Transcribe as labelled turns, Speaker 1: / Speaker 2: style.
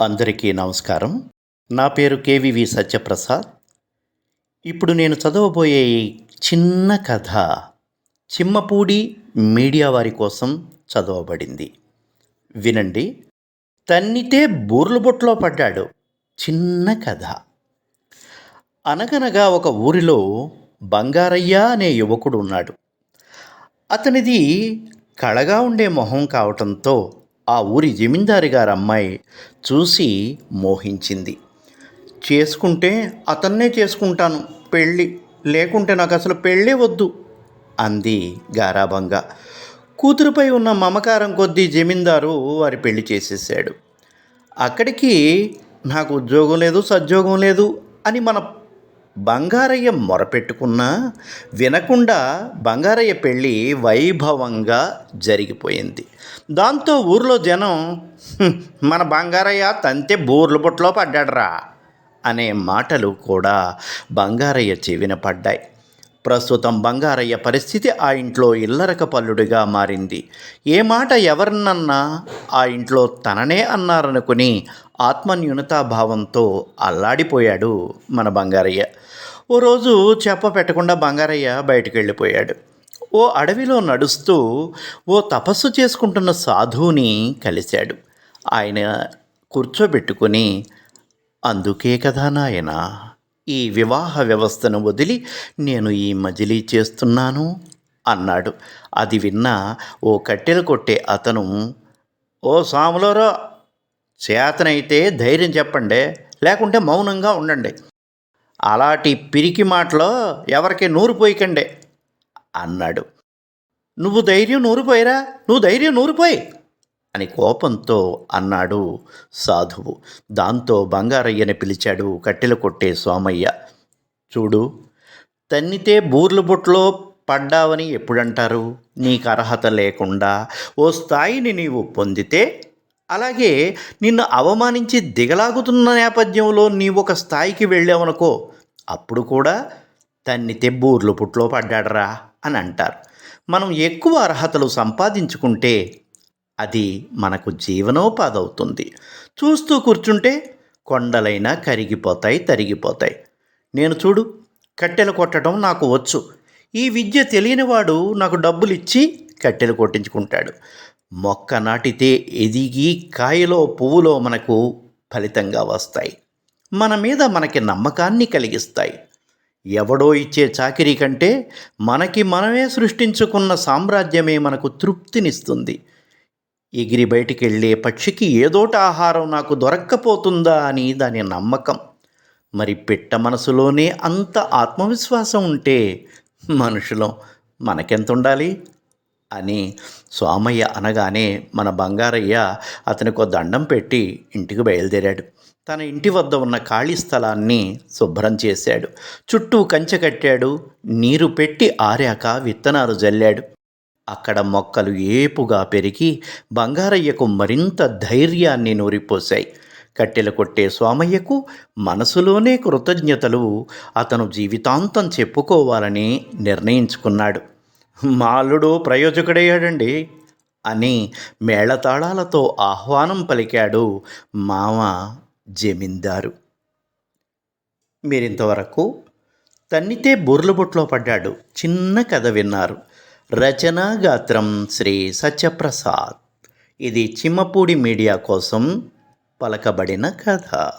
Speaker 1: అందరికీ నమస్కారం. నా పేరు కేవివి సత్యప్రసాద్. ఇప్పుడు నేను చదవబోయే చిన్న కథ చిమ్మపూడి మీడియా వారి కోసం చదవబడింది. వినండి. తన్నితే బూర్లుబొట్లో పడ్డాడు. చిన్న కథ. అనగనగా ఒక ఊరిలో బంగారయ్య అనే యువకుడు ఉన్నాడు. అతనిది కళగా ఉండే మొహం కావటంతో ఆ ఊరి జమీందారి గారి అమ్మాయి చూసి మోహించింది. చేసుకుంటే అతన్నే చేసుకుంటాను పెళ్ళి. లేకుంటే నాకు అసలు పెళ్ళే వద్దు అంది గారాబంగా కూతురుపై ఉన్న మమకారం కొద్దీ జమీందారు వారి పెళ్ళి చేసేసాడు అక్కడికి నాకు ఉద్యోగం లేదు సద్యోగం లేదు అని మన బంగారయ్య మొరపెట్టుకున్నా వినకుండా బంగారయ్య పెళ్ళి వైభవంగా జరిగిపోయింది. దాంతో ఊర్లో జనం మన బంగారయ్య తంతే బూర్లు బుట్టలో పడ్డాడురా అనే మాటలు కూడా బంగారయ్య చెవిన పడ్డాయి. ప్రస్తుతం బంగారయ్య పరిస్థితి ఆ ఇంట్లో ఇల్లరక పల్లుడిగా మారింది. ఏ మాట ఎవరినన్నా ఆ ఇంట్లో తననే అన్నారనుకుని ఆత్మన్యూనతాభావంతో అల్లాడిపోయాడు మన బంగారయ్య. ఓ రోజు చెప్ప పెట్టకుండా బంగారయ్య బయటికి వెళ్ళిపోయాడు ఓ అడవిలో నడుస్తూ ఓ తపస్సు చేసుకుంటున్న సాధువుని కలిశాడు. ఆయన కూర్చోబెట్టుకుని అందుకే కదా నాయన ఈ వివాహ వ్యవస్థను వదిలి నేను ఈ మజిలీ చేస్తున్నాను అన్నాడు. అది విన్న ఓ కట్టెలు కొట్టే అతను ఓ సాములోరా చేతనైతే ధైర్యం చెప్పండి లేకుంటే మౌనంగా ఉండండి. అలాంటి పిరికి మాటలో ఎవరికి నూరిపోయికండి అన్నాడు. నువ్వు ధైర్యం నూరిపోయిరా? నువ్వు ధైర్యం నూరిపోయి అని కోపంతో అన్నాడు సాధువు. దాంతో బంగారయ్యని పిలిచాడు కట్టెలు కొట్టే సోమయ్య. చూడు తన్నితే బూర్లు బుట్లో పడ్డావని ఎప్పుడంటారు? నీకు అర్హత లేకుండా ఓ స్థాయిని నీవు పొందితే అలాగే నిన్ను అవమానించి దిగలాగుతున్న నేపథ్యంలో నీవు ఒక స్థాయికి వెళ్ళావనుకో అప్పుడు కూడా తన్నితే బూర్లు పుట్లో పడ్డాడరా అని అంటారు. మనం ఎక్కువ అర్హతలు సంపాదించుకుంటే అది మనకు జీవనోపాధి అవుతుంది చూస్తూ కూర్చుంటే కొండలైనా కరిగిపోతాయి తరిగిపోతాయి. నేను చూడు కట్టెలు కొట్టడం నాకు వచ్చు. ఈ విద్య తెలియనివాడు నాకు డబ్బులు ఇచ్చి కట్టెలు కొట్టించుకుంటాడు. మొక్క నాటితే ఎదిగి కాయలో పువ్వులో మనకు ఫలితంగా వస్తాయి. మన మీద మనకి నమ్మకాన్ని కలిగిస్తాయి. ఎవడో ఇచ్చే చాకిరీ కంటే మనకి మనమే సృష్టించుకున్న సామ్రాజ్యమే మనకు తృప్తినిస్తుంది. ఎగిరి బయటికి వెళ్ళే పక్షికి ఏదోట ఆహారం నాకు దొరక్కపోతుందా అని దాని నమ్మకం. మరి పిట్ట మనసులోనే అంత ఆత్మవిశ్వాసం ఉంటే మనుషులం మనకెంత ఉండాలి అని సోమయ్య అనగానే మన బంగారయ్య అతనికి దండం పెట్టి ఇంటికి బయలుదేరాడు. తన ఇంటి వద్ద ఉన్న ఖాళీ స్థలాన్ని శుభ్రం చేశాడు. చుట్టూ కంచె కట్టాడు. నీరు పెట్టి ఆరాక విత్తనాలు జల్లాడు. అక్కడ మొక్కలు ఏపుగా పెరిగి బంగారయ్యకు మరింత ధైర్యాన్ని నూరిపోశాయి. కట్టెలు కొట్టే సోమయ్యకు మనసులోనే కృతజ్ఞతలు. అతను జీవితాంతం చెప్పుకోవాలని నిర్ణయించుకున్నాడు. మాలుడు ప్రయోజకుడయ్యాడండి అని మేళతాళాలతో ఆహ్వానం పలికాడు మామ జమీందారు. మీరింతవరకు తన్నితే బుర్లుబొట్లో పడ్డాడు చిన్న కథ విన్నారు. రచనా గాత్రం శ్రీ సత్యప్రసాద్. ఇది చిమ్మపూడి మీడియా కోసం పలకబడిన కథ.